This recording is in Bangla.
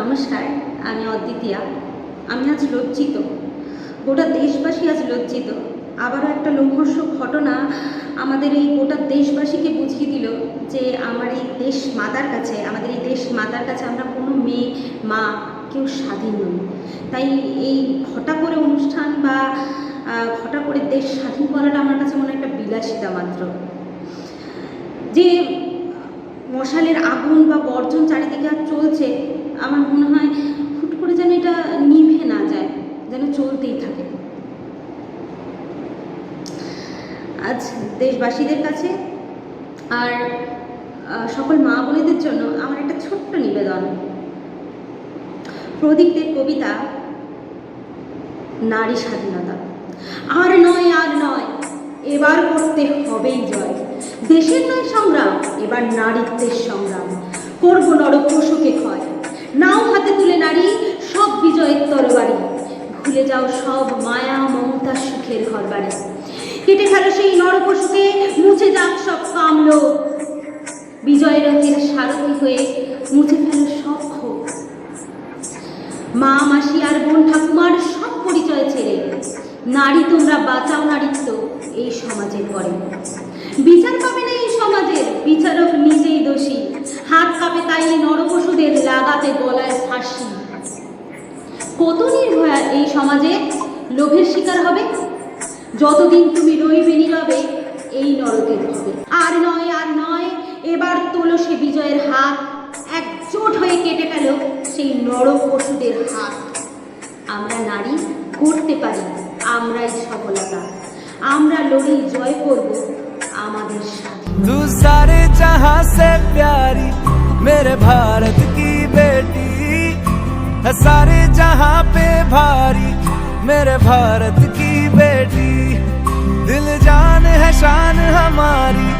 নমস্কার, আমি অদ্বিতীয়া। আমি আজ লজ্জিত। গোটা দেশবাসী আজ লজ্জিত। আবারও একটা লোমহর্ষক ঘটনা আমাদের এই গোটা দেশবাসীকে বুঝিয়ে দিল যে আমার এই দেশ মাতার কাছে, আমাদের এই দেশ মাতার কাছে আমরা কোনো মেয়ে, মা কেউ স্বাধীন নই। তাই এই ঘটা করে অনুষ্ঠান বা ঘটা করে দেশ স্বাধীন করাটা আমার কাছে মনে একটা বিলাসিতা মাত্র। যে মশালের আগুন বা বর্জন চারিদিকে আর চলছে, আমার মনে হয় হুট করে যেন এটা নিভে না যায়, যেন চলতেই থাকে। আজ দেশবাসীদের কাছে আর সকল মা বোনেদের জন্য আমার একটা ছোট্ট নিবেদন। প্রদীপদের কবিতা, নারী স্বাধীনতা। আর নয় আর নয় এবার করতে হবেই জয়। দেশের নয় সংগ্রাম, এবার নারীত্বের সংগ্রাম। করব নর পশুকে ক্ষয়। নাও হাতে তুলে নারী, সব বিজয়ের তরবারি। ভুলে যাও সব মায়া, মমতা, সুখের ঘর বাড়ি কেটে ফেলো সেই নরপশুকে মুছে যাক সব কামলোভ বিজয় রথের সারথি হয়ে মুছে ফেলো সব ক্ষোভ। মা, মাসি আর বোন, ঠাকুমার সব পরিচয় ছেড়ে। নারী তোমরা বাঁচাও নারীত্ব। তাই নরপশুদের লাগাতে গলায় ফাঁসি। কত নির্ভয়া এই সমাজে লোভের শিকার হবে? যতদিন তুমি রইবে নীরবে, এই নরকের হবে আর নয় আর নয়, এবার তোলো সে বিজয়ের হাত একজোট হয়ে কেটে ফেল সেই নর পশুদের হাত। আমরা নারী করতে পারি, আমরাই সফলতা। আমরা লড়েই জয় করব আমাদের সাথে मेरे भारत की बेटी है सारे जहाँ पे भारी। मेरे भारत की बेटी, दिल जान है शान हमारी। मेरे